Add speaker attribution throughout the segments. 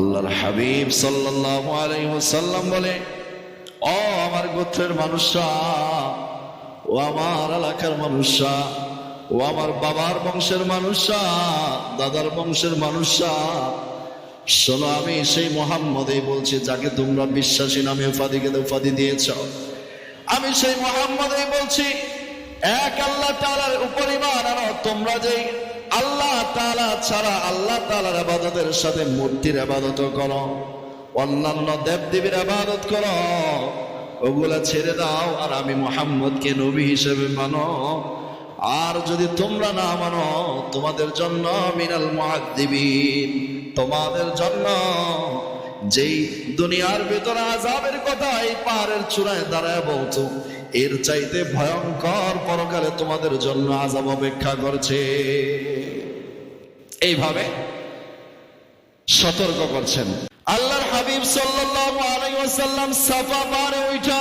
Speaker 1: আল্লাহর হাবিব ওয়াসাল্লাম বলে, ও আমার গোত্রের মানুষরা, ও আমার এলাকার মানুষরা, ও আমার বাবার বংশের মানুষরা, দাদার বংশের মানুষরা, শোনো, আমি সেই মোহাম্মদেই বলছি, যাকে তোমরা বিশ্বাসী নামে উপাধিকে উপাধি দিয়েছ। আমি সেই মোহাম্মদেই বলছি, এক আল্লাহ তাআলার উপর ঈমান আনো, তোমরা যেই আল্লাহ তালা ছাড়া আল্লাহ তালার আবাদতের সাথে মূর্তির আবাদত করো, অন্যান্য দেবদেবীর আবাদত করো, ওগুলা ছেড়ে দাও আর আমি মোহাম্মদকে নবী হিসেবে মানো। আর যদি তোমরা না মানো, তোমাদের জন্য মিনাল মুআদ্দিবিন, তোমাদের জন্য যেই দুনিয়ার ভেতরে আজাবের কথা এই পাহাড়ের চূড়ায় দাঁড়ায় বলতো এর চাইতে ভয়ঙ্কর পরকালে তোমাদের জন্য আজাব অপেক্ষা করছে। এইভাবে সতর্ক করছেন। আল্লাহর হাবিব ওয়াসাল্লাম সাফা পাহাড়ে উঠা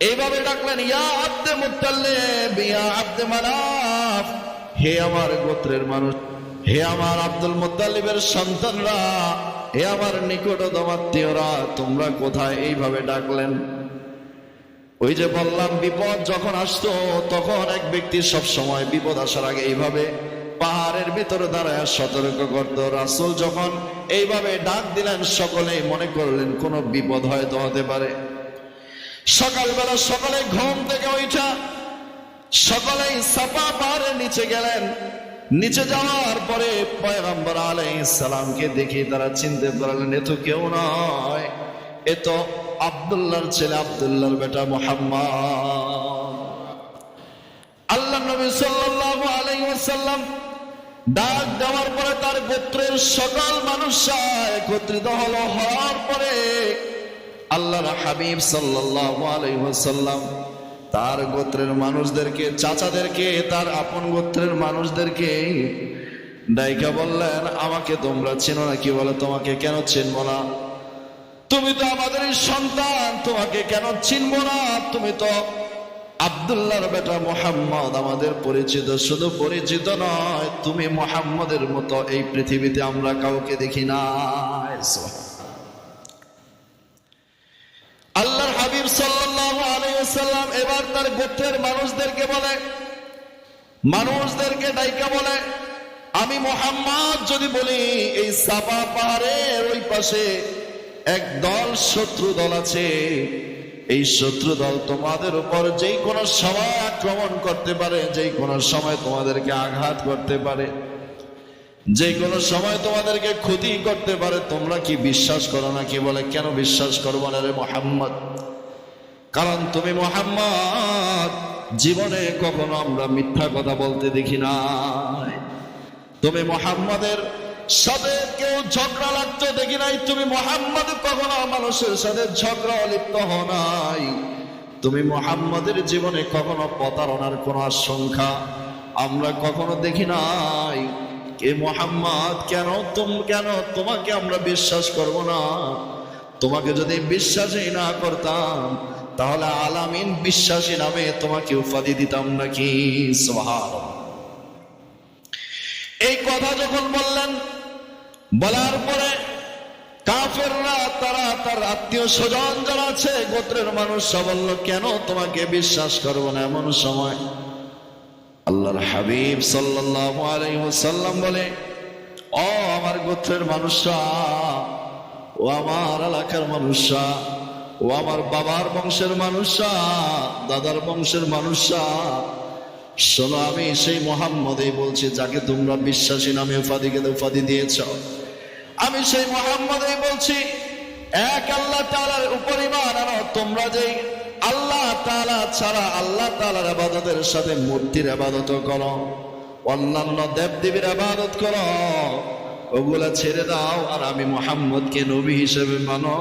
Speaker 1: এইভাবে ডাকলেন, ইয়া আব্দে মুত্তাল্লিব, ইয়া আব্দে মানাফ হে আমার গোত্রের মানুষ, হে আমার আব্দুল মুত্তালিবের সন্তানরা, হে আমার নিকটতম আত্মীয়রা, তোমরা কোথায়? এইভাবে ডাকলেন। ওই যে বললাম, বিপদ যখন আসতো, তখন এক ব্যক্তি সব সময় বিপদ আসার আগে এইভাবে পাহাড়ের ভিতরে দাঁড়ায় সতর্ক করতো। রাসুল যখন এইভাবে ডাক দিলেন, সকলেই মনে করলেন কোনো বিপদ হয়তো হতে পারে। সকালবেলা সকালে ঘুম থেকে ওইটা সকলেই সাফা পাহাড়ের নিচে গেলেন। নিচে যাওয়ার পরে পয়গম্বর আলাইহিস সালামকে দেখে তারা চিনতে পারলেন, এ তো কেউ নয়, এ তো আব্দুল্লাহর ছেলে আব্দুল্লাহর বেটা মোহাম্মদ। আল্লাহ নবী সাল্লাল্লাহু আলাইহি ওয়াসাল্লাম ডাক দেওয়ার পরে তার গোত্রের সকল মানুষরা একত্রিত হলো, হওয়ার পরে আল্লাহর হাবিব সাল্লাল্লাহু আলাইহি ওয়াসাল্লাম তার গোত্রের মানুষদেরকে, চাচাদেরকে, তার আপন গোত্রের মানুষদেরকে ডাইকা বললেন, আমাকে তোমরা চেনো না? কি বলে, তোমাকে কেন চিনবো না? তুমি তো আমাদের সন্তান, তোমাকে কেন চিনবো না? তুমি তো আব্দুল্লাহর বেটা মোহাম্মদ, আমাদের পরিচিত, শুধু পরিচিত নয়, তুমি মোহাম্মদের মতো এই পৃথিবীতে আমরা কাউকে দেখি না। আল্লাহর হাবিব ওয়াসাল্লাম এবার তার গোত্রের মানুষদেরকে বলে, মানুষদেরকে ডাইকা বলে, আমি মোহাম্মদ যদি বলি, এই সাফা পাহাড়ের ওই পাশে এক দল শত্রু দল আছে। এই শত্রু দল তোমাদের উপর যেই কোনো সময় আক্রমণ করতে পারে যেই কোনো সময় তোমাদেরকে আঘাত করতে পারে, যে কোনো সময় তোমাদেরকে ক্ষতি করতে পারে। তোমরা কি বিশ্বাস করো না কি বলে? কেন বিশ্বাস করব না রে মোহাম্মদ? কারণ তুমি মোহাম্মদ, জীবনে কখনো আমরা মিথ্যা কথা বলতে দেখি না তুমি মোহাম্মদের সাথে কেউ ঝগড়া লাগতে, দেখি নাই। তুমি মোহাম্মদ, কখনো মানুষের সাথে ঝগড়া লিপ্ত হও নাই। তুমি মোহাম্মদের জীবনে কখনো প্রতারণার কোনো আশঙ্কা আমরা কখনো দেখি নাই। কে মোহাম্মদ, কেন তুম, কেন তোমাকে আমরা বিশ্বাস করব না? তোমাকে যদি বিশ্বাসই না করতাম, তাহলে আলামিন বিশ্বাসী নামে তোমাকে উপাধি দিতাম নাকি? সোহার এই কথা যখন বললেন বলার পরে কাফেররা, তারা তার আত্মীয় স্বজন যারা আছে, গোত্রের মানুষ বলল, কেন তোমাকে বিশ্বাস করব না এমন সময়? আল্লাহর হাবিব ওয়াসাল্লাম বলে, ও আমার গোত্রের মানুষরা, ও আমার এলাকার মানুষরা, ও আমার বাবার বংশের মানুষরা, দাদার বংশের মানুষরা, শোনো আমি সেই মোহাম্মদেই বলছি, যাকে তোমরা বিশ্বাসী নামে উপাধিকে উপাধি দিয়েছ। আমি সেই মোহাম্মদেই বলছি, এক আল্লাহ তালার উপর আনো তোমরা যেই আল্লাহ তালা ছাড়া আল্লাহ তালার আবাদতের সাথে মূর্তির আবাদত করো, অন্যান্য দেবদেবীর আবাদত করো, ওগুলা ছেড়ে দাও, আর আমি মোহাম্মদকে নবী হিসেবে মানো।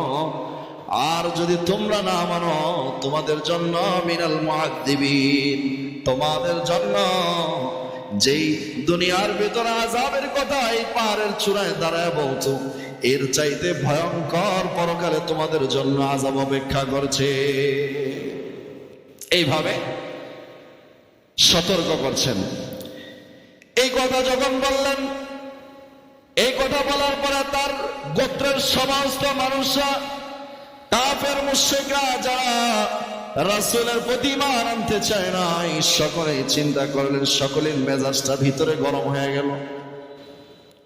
Speaker 1: আর যদি তোমরা না মানো, তোমাদের জন্য মিনাল মুআদ্দিবিন, তোমাদের জন্য যেই দুনিয়ার ভেতরে আজাবের কথা এই পাহাড়ের চূড়ায় দাঁড়ায় বলতো এর চাইতে ভয়ঙ্কর পরকালে তোমাদের জন্য আজাব অপেক্ষা করছে। এইভাবে সতর্ক করছেন। এই কথা যখন বললেন, এই কথা বলার পরে তার গোত্রের সমস্ত মানুষরা, কাফের মুশ্রিকরা যারা রাসূলের প্রতি মান আনতে চায় না সকলে চিন্তা করলেন, সকলের মেজাজটা ভিতরে গরম হয়ে গেল।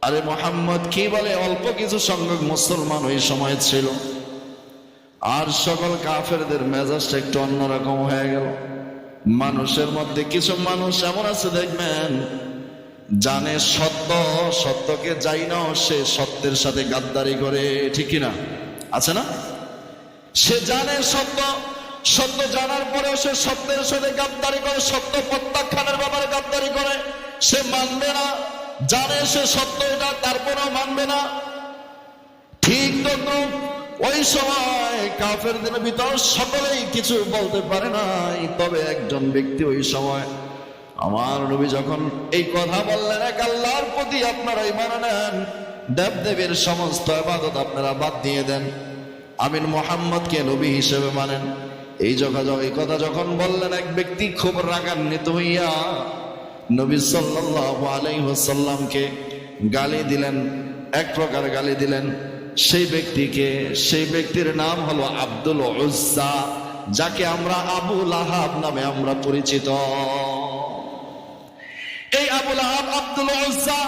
Speaker 1: আরে মোহাম্মদ, কি বলে? অল্প কিছু সংখ্যক মুসলমান ওই সময় ছিল। আর সকল কাফেরদের মেজাজটা একটু অন্যরকম হয়ে গেল। মানুষের মধ্যে কিছু মানুষ এমন আছে, দেখবেন, জানে সত্য, সত্যকে যাই না সে সত্যের সাথে গাদ্দারি করে, ঠিক না আছে না? সে জানে সত্য সত্য জানার পরেও সে সত্যের সাথে গাদ্দারি করে, সত্য প্রত্যাখ্যানের ব্যাপারে গাদ্দারি করে, সে মানবে না। জানে সে সত্য এটা, তারপরেও মানবে না। ঠিক তখন ওই সময় কাফের দিনের ভিতর সকলেই কিছু বলতে পারে নাই, তবে একজন ব্যক্তি ওই সময়, আমার নবী যখন এই কথা বললেন, এক আল্লাহর প্রতি আপনারা ইমান নেন দেব দেবীর সমস্ত আবাদত আপনারা বাদ দিয়ে দেন। আমিন মোহাম্মদকে নবী হিসেবে মানেন। এই যখন এই কথা যখন বললেন, এক ব্যক্তি খুব রাগান্বিত হইয়া নবী সাল্লাল্লাহু আলাইহি ওয়াসাল্লামকে গালি দিলেন, এক প্রকার গালি দিলেন। সেই ব্যক্তিকে, সেই ব্যক্তির নাম হলো আব্দুল উজ্জা, যাকে আমরা আবুল আহাব নামে আমরা পরিচিত। এই আবুল আহাব আব্দুল উজ্জা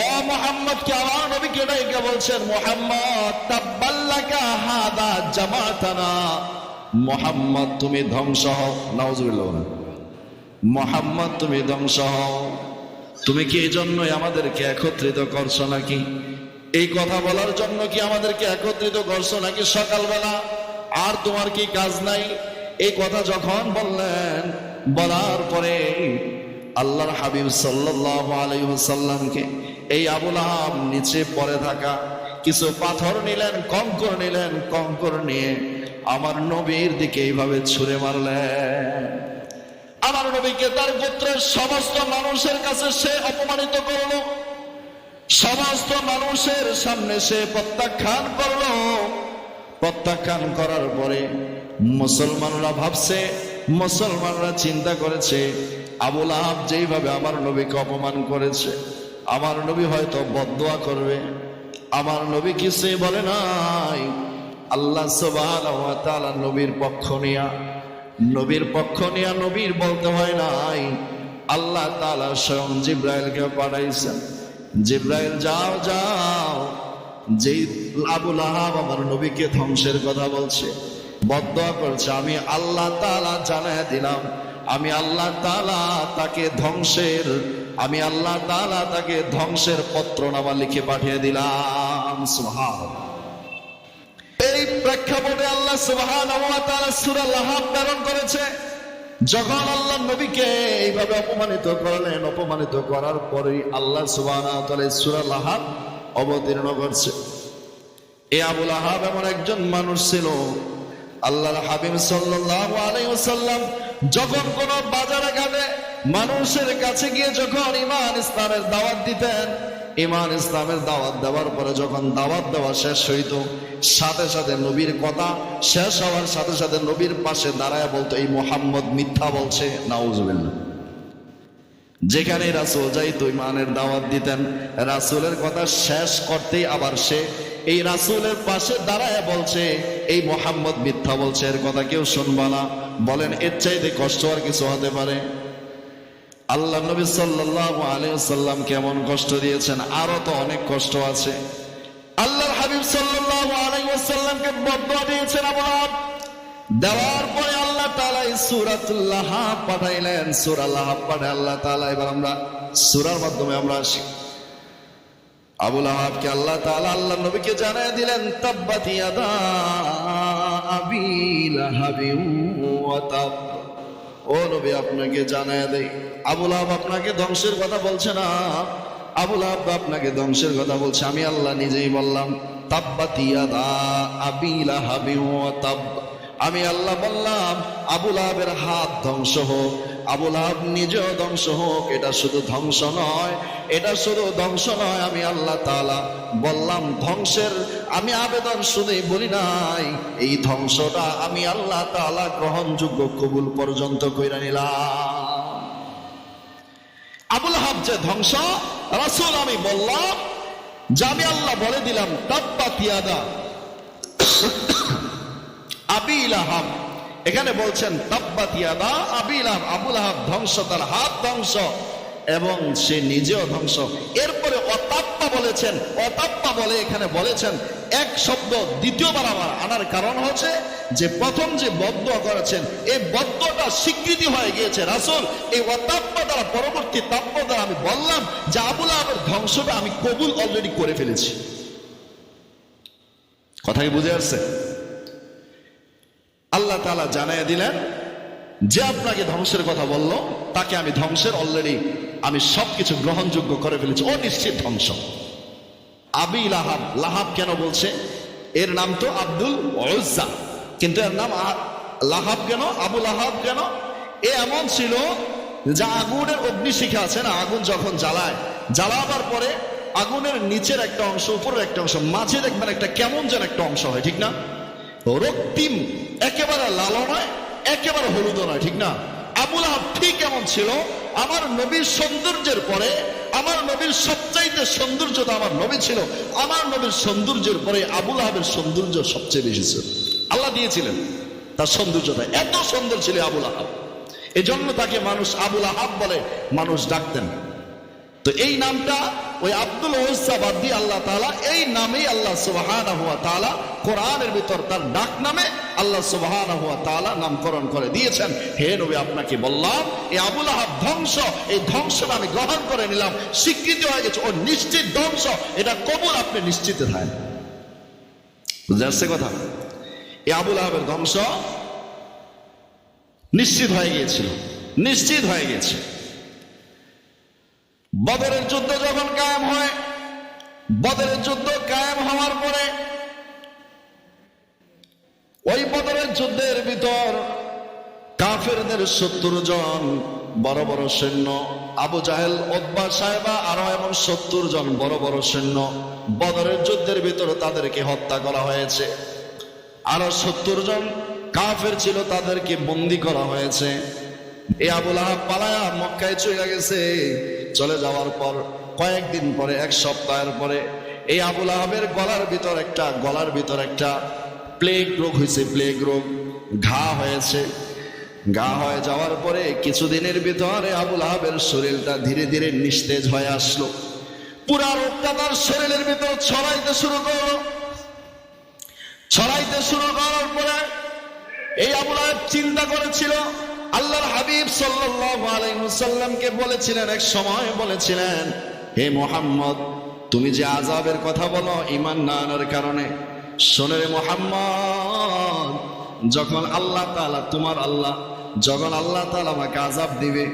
Speaker 1: ও মোহাম্মদ কে আমার নবীকে ডাইকে বলছেন, মোহাম্মদ, তাব্বাল্লাকা হাদা জামাতানা মোহাম্মদ, তুমি ধ্বংস হও। নাউজুবিল্লাহ বলেন। মোহাম্মদ, তুমি ধ্বংস হও। তুমি কি এই জন্যই আমাদেরকে একত্রিত করছ নাকি? এই কথা বলার জন্য কি আমাদেরকে একত্রিত করছ নাকি সকালবেলা? আর তোমার কি কাজ নাই? এই কথা যখন বললেন, বলার পরে আল্লাহর হাবিব ওয়াসাল্লামকে এই আবুল নিচে পড়ে থাকা কিছু পাথর নিলেন, কঙ্কর নিলেন, কঙ্কর নিয়ে আমার নবীর দিকে এইভাবে ছুঁড়ে মারলেন আমার নবীকে তার গোত্রের সমস্ত মানুষের কাছে সে অপমানিত করল। সমস্ত মানুষের সামনে সে প্রত্যাখ্যান করল। প্রত্যাখ্যান করার পরে মুসলমানরা ভাবছে, মুসলমানরা চিন্তা করেছে আবুল আহাব যেইভাবে আমার নবীকে অপমান করেছে, আমার নবী হয়তো বদদোয়া করবে। আমার নবী কিছুই বলে নাই। আল্লাহ তাআলা নবীর পক্ষ নিয়া, নবীর পক্ষ নিয়া নবীর বলতে হয় নাই, আল্লাহ তালা স্বয়ং জিব্রাইলকে পাঠাইছেন। জিব্রাইল, যাও যাও, যেই আবুল আহাব আমার নবীকে ধ্বংসের কথা বলছে বদয়া করছে, আমি আল্লাহ তাআলা জানায় দিলাম, আমি আল্লাহ তাআলা তাকে ধ্বংসের, আমি আল্লাহ তাআলা তাকে ধ্বংসের পত্রনামা লিখে পাঠিয়ে দিলাম এই প্রেক্ষাপটে আল্লাহ প্রেরণ করেছে। যখন আল্লাহ নবীকে এইভাবে অপমানিত করলেন, অপমানিত করার পরেই আল্লাহ ওয়া তাআলা লাহাব অবতীর্ণ করছে। এ আবুল আহাব এমন একজন মানুষ ছিল, আল্লাহর হাবিব সাল্লাল্লাহু আলাইহি ওয়াসাল্লাম যখন কোন বাজারে ঘাটে মানুষের কাছে গিয়ে যখন ইমান ইসলামের দাওয়াত দিতেন ইমান ইসলামের দাওয়াত দেওয়ার পরে যখন দাওয়াত দেওয়া শেষ হইত, সাথে সাথে নবীর কথা শেষ হওয়ার সাথে সাথে নবীর পাশে দাঁড়ায় বলতো, এই মোহাম্মদ মিথ্যা বলছে, নাউজুবিল্লাহ। যেখানে রাসুল যাইতো ইমানের দাওয়াত দিতেন। রাসুলের কথা শেষ করতেই আবার সে এই রাসুলের পাশে দাঁড়ায় বলছে, এই মোহাম্মদ মিথ্যা বলছে, এর কথা কেউ শুনবা না। বলেন, এর চাইতে কষ্ট আর কিছু হতে পারে? আল্লাহ নবী সাল্লাল্লাহু আলাইহি সাল্লাম কেমন কষ্ট দিয়েছেন? আরও তো অনেক কষ্ট আছে। আল্লাহর হাবিব সাল্লাল্লাহু আলাইহি ওয়াসাল্লামকে বদদুয়া দিয়েছেন আবু লাহাব। দেওয়ার পরে আল্লাহ তাআলা এই সূরাতুল লাহাব পাঠাইলেন। সূরা লাহাব পাঠায় আল্লাহ তাআলা এবার আমরা সুরার মাধ্যমে আমরা আসি। আবুল লাহাবকে আল্লাহ তাআলা আল্লাহ নবীকে জানায় দিলেন, তাব্বাত ইয়াদা আবি লাহাবি ওয়া তাব ও নবী, আপনাকে জানায় দেই। আবুল আহাব আপনাকে ধ্বংসের কথা বলছে না? আবুল আহাব আপনাকে ধ্বংসের কথা বলছে। আমি আল্লাহ নিজেই বললাম, তাব্বাত ইয়াদা আবি লাহাবি ওয়া তাব আমি আল্লাহ বললাম আবুল আহাবের হাত ধ্বংস হোক আবুল আহাব নিজেও ধ্বংস হোক, এটা শুধু ধ্বংস নয়, এটা শুধু ধ্বংস নয়, আমি আল্লাহ তাআলা বললাম, ধ্বংসের আমি আবেদন শুনেই বলি নাই, এই ধ্বংসটা আমি আল্লাহ তাআলা গ্রহণযোগ্য কবুল পর্যন্ত কইরা নিলাম। আবুল আহাব যে ধ্বংস, রাসুল আমি বললাম, যে আমি আল্লাহ বলে দিলাম তাব্বা তিয়াদা আবি ইলাহাব এখানে বলছেন তাব্বা তিয়াদা আবি ইলাহাব আবুল আহাব ধ্বংস, তার হাত ধ্বংস, এবং সে নিজেও ধ্বংস। এরপরে অতাপ্পা বলেছেন, অতাপ্পা বলে এখানে বলেছেন, এক শব্দ দ্বিতীয়বার আবার আনার কারণ হচ্ছে যে প্রথম যে বদ্ধ করেছেন এই বদ্ধটা স্বীকৃতি হয়ে গিয়েছে। রাসূল, এই অতাপ্পা দ্বারা পরবর্তী তাপ্য দ্বারা আমি বললাম যে আবুল আহাবের ধ্বংসটা আমি কবুল অলরেডি করে ফেলেছি। কথা কি বুঝে আসছে? আল্লাহ তালা জানাই দিলেন, যে আপনাকে ধ্বংসের কথা বলল, তাকে আমি ধ্বংসের অলরেডি আমি সবকিছু গ্রহণযোগ্য করে ফেলেছি। অনিশ্চিত ধ্বংস। আবি লাহাব লাহাব কেন বলছে? এর নাম তো আব্দুল ওজ্জা কিন্তু এর নাম লাহাব কেন? আবু লাহাব কেন? এ এমন ছিল যে আগুনের অগ্নিশিখা আছে না, আগুন যখন জ্বালায়, জ্বালাবার পরে আগুনের নিচের একটা অংশ, উপরের একটা অংশ মাঝে দেখবেন একটা কেমন যেন একটা অংশ হয়, ঠিক না? রক্তিম একেবারে লাল নয়, একেবারে হলুদ নয়, ঠিক না? আবুল আহাব ঠিক এমন ছিল, আমার নবীর সৌন্দর্যের পরে, আমার নবীর সবচাইতে সৌন্দর্য তো আমার নবী ছিল, আমার নবীর সৌন্দর্যের পরে আবুল আহাবের সৌন্দর্য সবচেয়ে বেশি ছিল। আল্লাহ দিয়েছিলেন তার সৌন্দর্যটা, এত সুন্দর ছিল আবুল আহাব। এজন্য তাকে মানুষ আবুল আহাব বলে, মানুষ ডাকতেন। তো এই নামটা ওই আব্দুল ওহসা বাদ দিয়ে আল্লাহ তাআলা, এই নামেই আল্লাহ সুবহানাহু ওয়া তালা কোরআনের ভিতর তার ডাক নামে আল্লাহ সুবহানাহু ওয়া তালা নামকরণ করে দিয়েছেন। হে নবী, আপনাকে বললাম, এই আবুল আহাব ধ্বংস, এই ধ্বংসটা আমি গ্রহণ করে নিলাম, স্বীকৃতি হয়ে গেছে, ও নিশ্চিত ধ্বংস, এটা কবুল আপনি নিশ্চিত থাকেন। বুঝতে আসছে কথা? এই আবুল আহাবের ধ্বংস নিশ্চিত হয়ে গিয়েছিল, নিশ্চিত হয়ে গেছে বদরের যুদ্ধ যখন কায়েম হয়, বদরের যুদ্ধ কায়েম হওয়ার পরে ওই বদরের যুদ্ধের ভিতর কাফেরদের সত্তর জন বড় বড় সৈন্য, আবু জাহেল ওদ্বা সাহেবা আরও এমন সত্তর জন বড় বড় সৈন্য বদরের যুদ্ধের ভিতর তাদেরকে হত্যা করা হয়েছে। আরও সত্তর জন কাফের ছিল তাদেরকে বন্দি করা হয়েছে। এ আবুল আহাব পালায়া মক্কায় চলে গেছে। চলে যাওয়ার পর কয়েকদিন পরে, এক সপ্তাহের পরে, এই আবুল আহাবের গলার ভিতর একটা, গলার ভিতর একটা প্লেগ রোগ হয়েছে প্লেগ রোগ। ঘা হয়েছে। ঘা হয়ে যাওয়ার পরে কিছুদিনের ভিতরে আবুল আহাবের শরীরটা ধীরে ধীরে নিস্তেজ হয়ে আসলো। পুরা রোগটা তার শরীরের ভিতর ছড়াইতে শুরু করল। ছড়াইতে শুরু করার পরে এই আবুল আহাব চিন্তা করেছিল আল্লাহর হাবিব ওয়াসাল্লামকে বলেছিলেন, এক সময় বলেছিলেন, হে মোহাম্মদ, তুমি যে আজাবের কথা বলো ইমান না আনার কারণে, শোনে রে মোহাম্মদ, যখন আল্লাহ তাআলা, তোমার আল্লাহ, যখন আল্লাহ তাআলা আমাকে আজাব দিবে,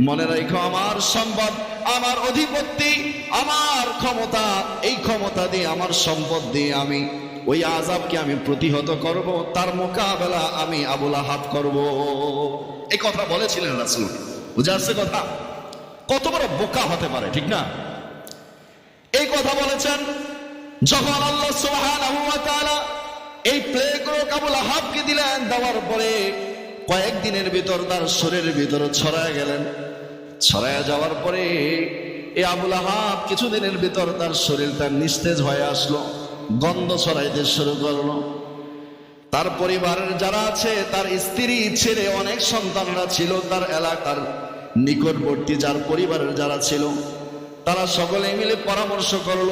Speaker 1: মনে রাখো আমার সম্পদ, আমার অধিপত্তি আমার ক্ষমতা, এই ক্ষমতা দিয়ে, আমার সম্পদ দিয়ে আমি ওই আজাবকে আমি প্রতিহত করব, তার মোকাবেলা আমি আবুল আহাব করব। এই কথা বলেছিলেন রাসূল। বুঝে আসছে কথা? কত বড় বোকা হতে পারে, ঠিক না? এই কথা বলেছেন যখন আল্লাহ তাআলা এই প্লেগ রোগ আবুল আহাবকে দিলেন, দেওয়ার পরে কয়েকদিনের ভিতর তার শরীরের ভিতরে ছড়ায় গেলেন। ছড়ায় যাওয়ার পরে এই আবুল আহাব কিছুদিনের ভিতর তার শরীরটা নিস্তেজ হয়ে আসলো। গন্ধ ছড়াইতে শুরু করল। তার পরিবারের যারা আছে, তার স্ত্রী ছেড়ে অনেক সন্তানরা ছিল তার এলাকার নিকটবর্তী যার পরিবারের যারা ছিল, তারা সকলে মিলে পরামর্শ করল,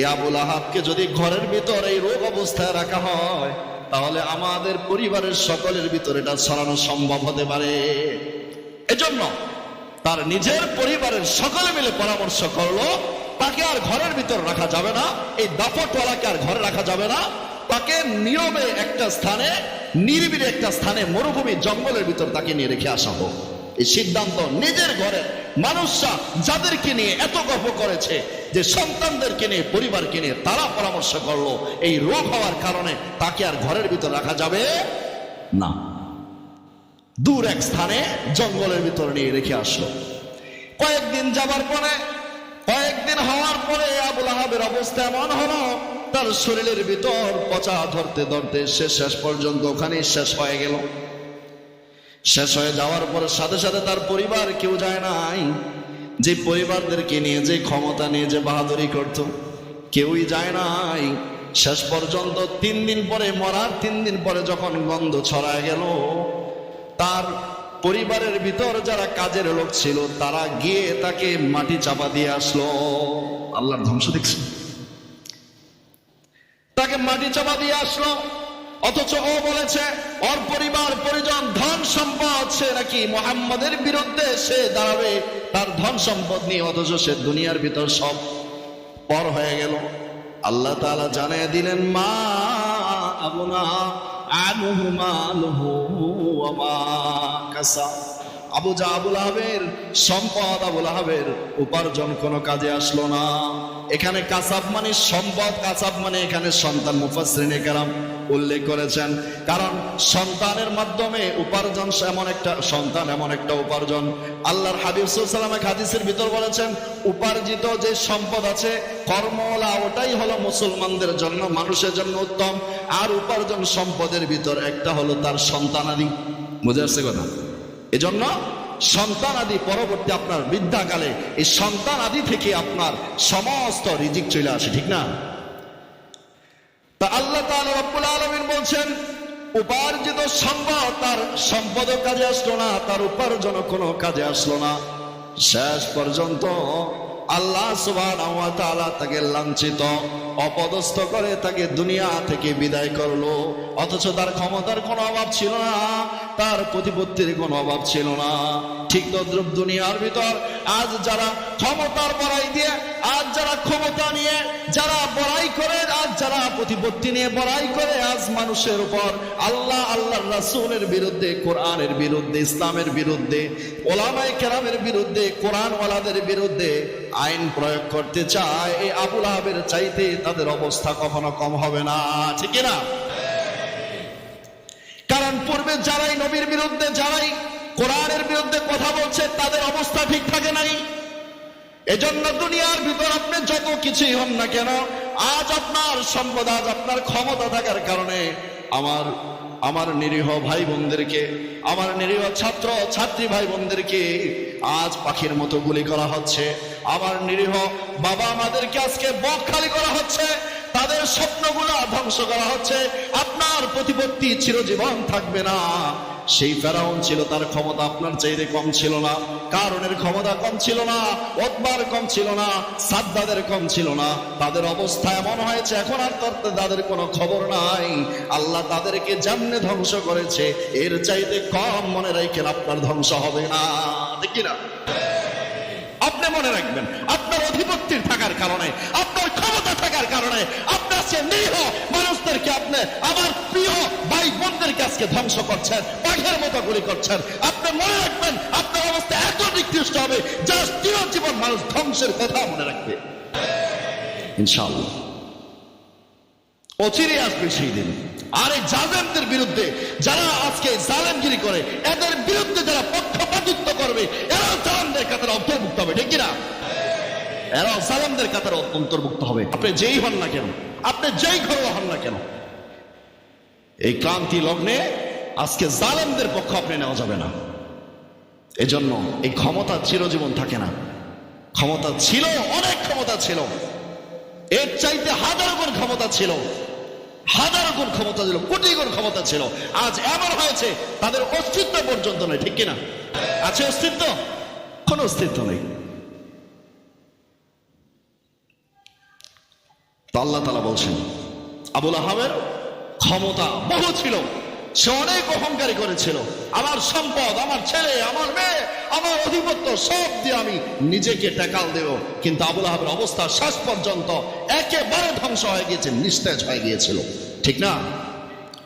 Speaker 1: এ আবুল আহাবকে যদি ঘরের ভিতর এই রোগ অবস্থায় রাখা হয়, তাহলে আমাদের পরিবারের সকলের ভিতরে এটা ছড়ানো সম্ভব হতে পারে। এজন্য তার নিজের পরিবারের সকলে মিলে পরামর্শ করল তাকে আর ঘরের ভিতর রাখা যাবে না। এই দাপটওয়ালাকে আর ঘরে রাখা যাবে না। তাকে নিয়মে একটা স্থানে, নিরিবিলি একটা স্থানে মরুভূমি, জঙ্গলের ভিতর তাকে নিয়ে রেখে আসা হোক। এই সিদ্ধান্ত নিজের ঘরে মানুষরা যাদেরকে নিয়ে এত গল্প করেছে, যে সন্তানদেরকে নিয়ে, পরিবারকে নিয়ে তারা পরামর্শ করল, এই রোগ হওয়ার কারণে তাকে আর ঘরের ভিতর রাখা যাবে না। দূর এক স্থানে জঙ্গলের ভিতরে নিয়ে রেখে আসলো। কয়েকদিন যাবার পরে কয়েকদিন হওয়ার পরে আবুল আহাবের অবস্থা এমন হলো, তার শরীরের ভিতর পচা ধরতে ধরতে সে শেষ পর্যন্ত ওখানে শেষ হয়ে গেল। শেষ হয়ে যাওয়ার পরে সাথে সাথে তার পরিবার কেউ যায় নাই। যে পরিবারদেরকে নিয়ে, যে ক্ষমতা নিয়ে, যে বাহাদুরি করত, কেউই যায় নাই। শেষ পর্যন্ত তিন দিন পরে, মরার তিন দিন পরে যখন গন্ধ ছড়ায় গেল, তার পরিবারের ভিতর যারা কাজের লোক ছিল, তারা গিয়ে তাকে মাটি চাপা দিয়ে আসলো। আল্লাহর ধ্বংস দেখছে। তাকে মাটি চাপা দিয়ে আসলো। অথচ ও বলেছে, ওর পরিবার, পরিজন, ধন সম্পদ, সে নাকি মোহাম্মদের বিরুদ্ধে সে দাঁড়াবে। তার ধন সম্পদ নিয়ে অথচ সে দুনিয়ার ভিতর সব পর হয়ে গেল। আল্লাহ তাআলা জানিয়ে দিলেন, মা আনুহু মালুহু ওয়া মা কাসা। আবু জা আবুল আহাবের সম্পদ আবুল আহাবের উপার্জন কোনো কাজে আসলো না। এখানে কাসাব মানে সম্পদ, কাসাব মানে এখানে সন্তান মুফাসরিনে কেরাম। উল্লেখ করেছেন, কারণ সন্তানের মাধ্যমে উপার্জন এমন একটা, সন্তান এমন একটা উপার্জন। আল্লাহর হাবিব সাল্লাম হাদিসের ভিতর বলেছেন, উপার্জিত যে সম্পদ আছে কর্মলা ওটাই হলো মুসলমানদের জন্য, মানুষের জন্য উত্তম, আর উপার্জন সম্পদের ভিতর একটা হলো তার সন্তানাদি। বুঝে আসছে কথা? এজন্য সন্তান আদি পরবর্তী আপনার বৃদ্ধাকালে, এই সন্তান আদি থেকে আপনার সমস্ত রিজিক চলে আসে, ঠিক না? তা আল্লাহ রব্বুল আলামিন বলছেন, উপার্জিত সম্পদ তার সম্পদ কাজে আসলো না, তার উপার্জন কোনো কাজে আসলো না। শেষ পর্যন্ত আল্লাহ তাকে লাঞ্ছিত, অপদস্থ করে তাকে দুনিয়া থেকে বিদায় করল। অথচ তার ক্ষমতার কোনো অভাব ছিল না, তার প্রতিপত্তির কোনো অভাব ছিল না। ঠিক তদ্রুপ দুনিয়ার ভিতর আজ যারা ক্ষমতার বড়াই দিয়ে আজ যারা ক্ষমতা নিয়ে, যারা বড়াই করে, আজ যারা প্রতিপত্তি নিয়ে বড়াই করে, আজ মানুষের উপর আল্লাহ, আল্লাহর রাসূলের বিরুদ্ধে, কোরআনের বিরুদ্ধে, ইসলামের বিরুদ্ধে, ওলামায়ে কেরামের বিরুদ্ধে, কোরআনওয়ালাদের বিরুদ্ধে আইন প্রয়োগ করতে চায়, এই আবুল আহাবের চাইতে তাদের অবস্থা কখনো কম হবে না। ঠিক না কারণ পূর্বে যারাই নবীর বিরুদ্ধে, যারাই কোরআনের বিরুদ্ধে কথা বলছে, তাদের অবস্থা ঠিক থাকে নাই। এজন্য দুনিয়ার ভিতর আপনি যত কিছুই হন না কেন, আজ আপনার সম্পদ, আজ আপনার ক্ষমতা থাকার কারণে আমার আমার নিরীহ ভাই বোনদেরকে আমার নিরীহ ছাত্র, ছাত্রী ভাই বোনদেরকে আজ পাখির মতো গুলি করা হচ্ছে। আমার নিরীহ বাবা আমাদেরকে আজকে বক খালি করা হচ্ছে। তাদের স্বপ্নগুলো ধ্বংস করা হচ্ছে। আপনার প্রতিপত্তি চিরজীবন থাকবে না। সেই ফেরাউন ছিল তার ক্ষমতা আপনার চাইতে কম ছিল না। কারণের ক্ষমতা কম ছিল না, ওতবার কম ছিল না, সাদ্দাদের কম ছিল না। তাদের অবস্থা এমন হয়েছে, এখন আর তাদের কোনো খবর নাই। আল্লাহ তাদেরকে যেমনে ধ্বংস করেছে, এর চাইতে কম মনে রাখেন আপনার ধ্বংস হবে না। দেখি না আপনি মনে রাখবেন, আপনার অধিপত্যের থাকার কারণে, আপনার ক্ষমতা থাকার কারণে, আপনার সে নিরীহ মানুষদেরকে আপনি, আমার প্রিয় আজকে ধ্বংস করছেন পাখের মতো গুলি করছেন। আপনি মনে রাখবেন, আপনার অবস্থা এত নিকৃষ্ট হবে, যা জীবন মানুষ ধ্বংসের কথা মনে রাখবে। অচিরে আসবে সেই দিন। আর এই জালেমদের বিরুদ্ধে যারা আজকে জালেমগিরি করে, এদের বিরুদ্ধে যারা পক্ষপাতিত্ব করবে, এরাও জালেমদের কাতারে অন্তর্ভুক্ত হবে, ঠিক কিনা? এরাও জালেমদের কাতারে অন্তর্ভুক্ত হবে। আপনি যেই হন না কেন? আপনি যেই ঘরোয়া হন না কেন? এই ক্লান্তি লগ্নে আজকে জালেমদের পক্ষ আপনি নেওয়া যাবে না। এজন্য এই ক্ষমতা চিরজীবন থাকে না। ক্ষমতা ছিল, অনেক ক্ষমতা ছিল। এর চাইতে হাজার গুণ ক্ষমতা ছিল। হাজার গুণ ক্ষমতা ছিল, কোটি গুণ ক্ষমতা ছিল। আজ এমন হয়েছে, তাদের অস্তিত্ব পর্যন্ত নেই ঠিক কিনা? আছে অস্তিত্ব? কোন অস্তিত্ব নেই। আল্লাহ তালা বলছেন, আবুল আহাবের ক্ষমতা বহু ছিল। সে অনেক অহংকারী করেছিল। আমার সম্পদ, আমার ছেলে, আমার মেয়ে, আমার অধিপত্য সব দিয়ে আমি নিজেকে টেকাল দেব। কিন্তু আবুল আহাবের অবস্থা শেষ পর্যন্ত একেবারে ধ্বংস হয়ে গিয়েছে, নিস্তেজ হয়ে গিয়েছিল। ঠিক না?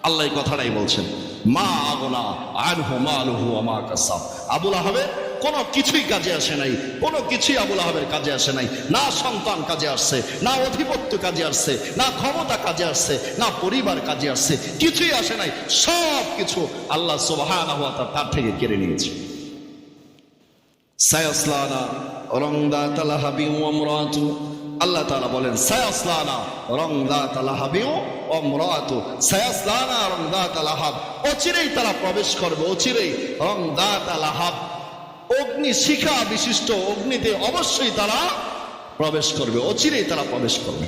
Speaker 1: আল্লাহ কথাটাই বলছেন, মা আগনা আনহু মালুহু আমা কাসাব। আবুল আহাবের কোনো কিছুই কাজে আসে নাই, কোনো কিছুই আবুল আহাবের কাজে আসে নাই, না সন্তান কাজে আসছে, না অধিপত্য কাজে আসছে, না ক্ষমতা কাজে আসছে, না পরিবার কাজে আসছে, কিছুই আসে নাই, সব কিছু আল্লাহ ওয়া তার থেকে কেড়ে নিয়েছে। আল্লাহ তাআলা বলেন, সায়াসলানা রংদা তালাহাবি ওমরাতু সায়াসলানা রংদা তালাহাব অচিরেই তারা প্রবেশ করবে, অচিরেই রংদা তালাহাব অগ্নি শিখা বিশিষ্ট অগ্নিতে অবশ্যই তারা প্রবেশ করবে, অচিরেই তারা প্রবেশ করবে।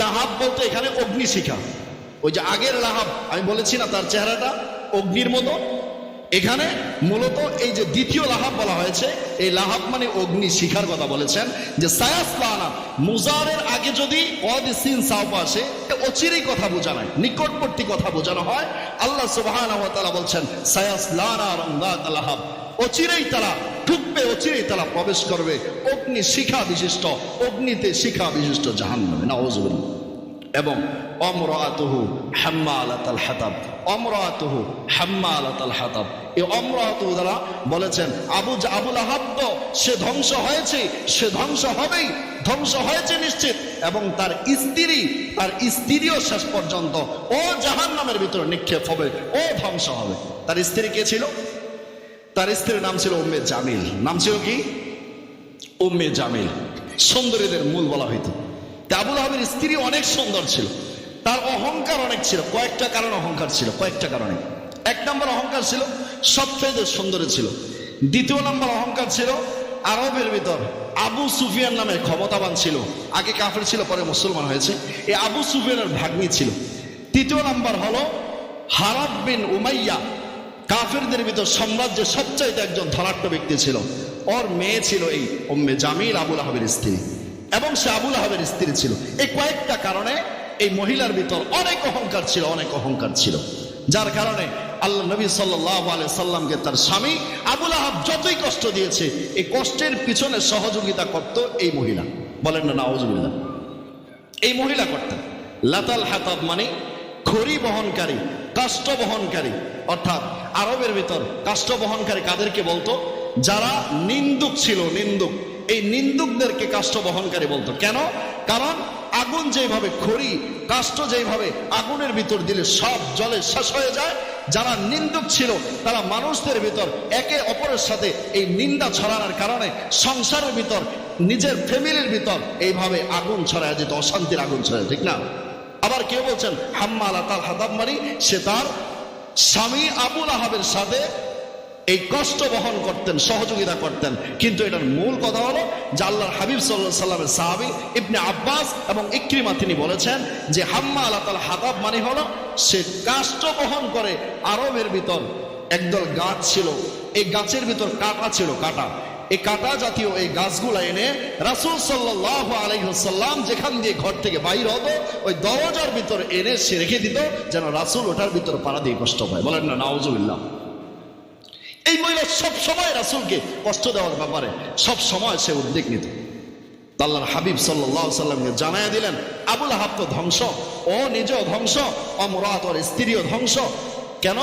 Speaker 1: লাহাব বলতে এখানে অগ্নিশিখা ওই যে আগের লাহাব, আমি বলেছি না তার চেহারাটা? অগ্নির মতো। এখানে মূলত এই যে দ্বিতীয় লাহাব বলা হয়েছে, এই লাহাব মানে অগ্নি শিখার কথা বলেছেন, যে সায়াসলানা, মুজারের আগে যদি অদ সিন সাউপ আসে অচিরেই কথা বোঝানো হয় নিকটবর্তী কথা বোঝানো হয়। আল্লাহ তাআলা বলছেন, সায়াসলানা রঙ্গাত লাহাব। অচিরেই তারা ঢুকবে, অচিরেই তারা প্রবেশ করবে। অগ্নি শিখা বিশিষ্ট, অগ্নিতে শিখা বিশিষ্ট জাহান্নামে নাউজুবিল্লাহ এবং অমরাতুহু হাম্মালাতাল হাতাব, অমরাতুহু হাম্মালাতাল হাতাব। এই অমরাতুহু দ্বারা বলেছেন, আবু আবুল আহাব সে ধ্বংস হয়েছে, সে ধ্বংস হবেই, ধ্বংস হয়েছে নিশ্চিত। এবং তার স্ত্রী, তার স্ত্রীও শেষ পর্যন্ত ও জাহান নামের ভিতরে নিক্ষেপ হবে, ও ধ্বংস হবে। তার স্ত্রী কে ছিল? তার স্ত্রীর নাম ছিল উম্মে জামিল। নাম ছিল কি? উম্মে জামিল। সুন্দরীদের মূল বলা হইতো। আবুল আহমের স্ত্রী অনেক সুন্দর ছিল। তার অহংকার অনেক ছিল। কয়েকটা কারণ অহংকার ছিল, কয়েকটা কারণে। এক নম্বর অহংকার ছিল, সবচেয়ে সুন্দরী ছিল। দ্বিতীয় নম্বর অহংকার ছিল, আরবের ভিতর আবু সুফিয়ান নামে ক্ষমতাবান ছিল। আগে কাফের ছিল, পরে মুসলমান হয়েছে। এই আবু সুফিয়ানের ভাগ্নি ছিল। তৃতীয় নাম্বার হলো হারাব বিন উমাইয়া। কাফেরদের ভিতর সাম্রাজ্যের সবচাইতে একজন ধনাঢ্য ব্যক্তি ছিল। ওর মেয়ে ছিল এই উম্মে জামিল আবুল আহবের স্ত্রী। এবং সে আবুল আহবের স্ত্রী ছিল। এই কয়েকটা কারণে এই মহিলার ভিতর অনেক অহংকার ছিল, অনেক অহংকার ছিল। যার কারণে আল্লাহ নবী সাল্লাহ সাল্লামকে তার স্বামী আবুল আহাব যতই কষ্ট দিয়েছে, এই কষ্টের পিছনে সহযোগিতা করত এই মহিলা। বলেন না নাওজুবিল্লাহ এই মহিলা করতেন লাতাল হাতাব মানে খড়ি বহনকারী। কাষ্ট বহনকারী অর্থাৎ আরবের ভিতর কাষ্ট বহনকারী কাদেরকে বলতো? যারা নিন্দুক ছিল, নিন্দুক। এই নিন্দুকদেরকে কাষ্ট বহনকারী বলতো। কেন? কারণ আগুন যেভাবে খড়ি কাষ্ট যেভাবে আগুনের ভিতর দিলে সব জলে শেষ হয়ে যায়। যারা নিন্দুক ছিল, তারা মানুষদের ভিতর একে অপরের সাথে এই নিন্দা ছড়ানোর কারণে সংসারের ভিতর, নিজের ফ্যামিলির ভিতর এইভাবে আগুন ছড়ায় যেত, অশান্তির আগুন ছড়ায়, ঠিক না? আবার কেউ বলছেন? হাম্মা আলা তাল হাতাব মারি সে তার স্বামী আবুল আহাবের সাথে এই কষ্ট বহন করতেন, সহযোগিতা করতেন। কিন্তু এটার মূল কথা হলো যে আল্লাহর হাবিব সাল্লাহ সাল্লামের সাহাবি ইবনে আব্বাস এবং ইক্রিমা তিনি বলেছেন যে হাম্মা আল্লাহ তাল হাতাব মানে হলো সে কাষ্ট বহন করে আরবের ভিতর একদল গাছ ছিল, এই গাছের ভিতর কাটা ছিল, কাটা। এই কাটা জাতীয় এই গাছগুলো এনে রাসুল সাল্লাহ আলাইসাল্লাম যেখান দিয়ে ঘর থেকে বাইর হতো ওই দরজার ভিতর এনে সে রেখে দিত, যেন রাসুল ওটার ভিতর পাড়া দিয়ে কষ্ট পায়। বলেন না নাওজুবিল্লাহ এই মহিলা সব সময় রাসুলকে কষ্ট দেওয়ার ব্যাপারে সব সময় সে উদ্বেগ নিত। তা আল্লাহর হাবিব সাল্লাহ সাল্লামকে জানাইয়া দিলেন, আবুল আহাব তো ধ্বংস, ও নিজেও ধ্বংস অমরাত ওর স্ত্রীও ধ্বংস। কেন?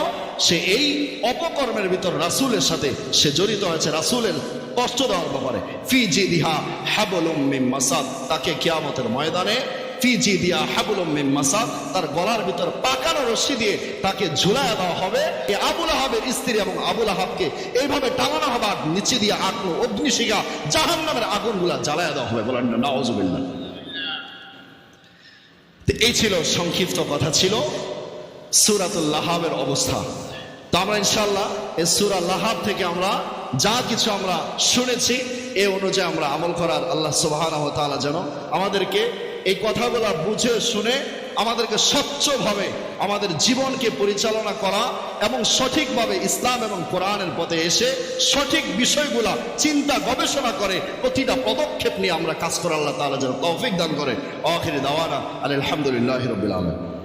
Speaker 1: সে এই অপকর্মের ভিতর রাসুলের সাথে সে জড়িত হয়েছে। রাসুলের কষ্ট দেওয়ার ব্যাপারে। ফি জি দিহা হাবলুম মিম মাসাদ। তাকে কিয়ামতের ময়দানে ফি জি দিয়া হাবুলুম মিম মাসাদ, তার গলার ভিতর পাকানো রশ্মি দিয়ে তাকে ঝুলায় দেওয়া হবে। এই আবুল আহাবের স্ত্রী এবং আবুল আহাবকে এইভাবে টাঙানো হবে আর নিচে দিয়ে আগুন অগ্নিশিখা জাহান নামের আগুনগুলা জ্বালায় দেওয়া হবে বলেন না নওয়াজুবিল্লাহ এই ছিল সংক্ষিপ্ত কথা ছিল সুরাতুল লাহাবের অবস্থা। তো আমরা ইনশাল্লাহ এই সুরা লাহাব থেকে আমরা যা কিছু আমরা শুনেছি, এ অনুযায়ী আমরা আমল করার আল্লাহ সুবাহ যেন আমাদেরকে এই কথাগুলো বুঝে, শুনে আমাদেরকে স্বচ্ছভাবে আমাদের জীবনকে পরিচালনা করা এবং সঠিকভাবে ইসলাম এবং কোরআনের পথে এসে সঠিক বিষয়গুলা চিন্তা, গবেষণা করে প্রতিটা পদক্ষেপ নিয়ে আমরা কাজ করে আল্লাহ তালা যেন তৌফিক দান করে। আখিরি দাওয়ানা আলহামদুলিল্লাহ রবিল আলম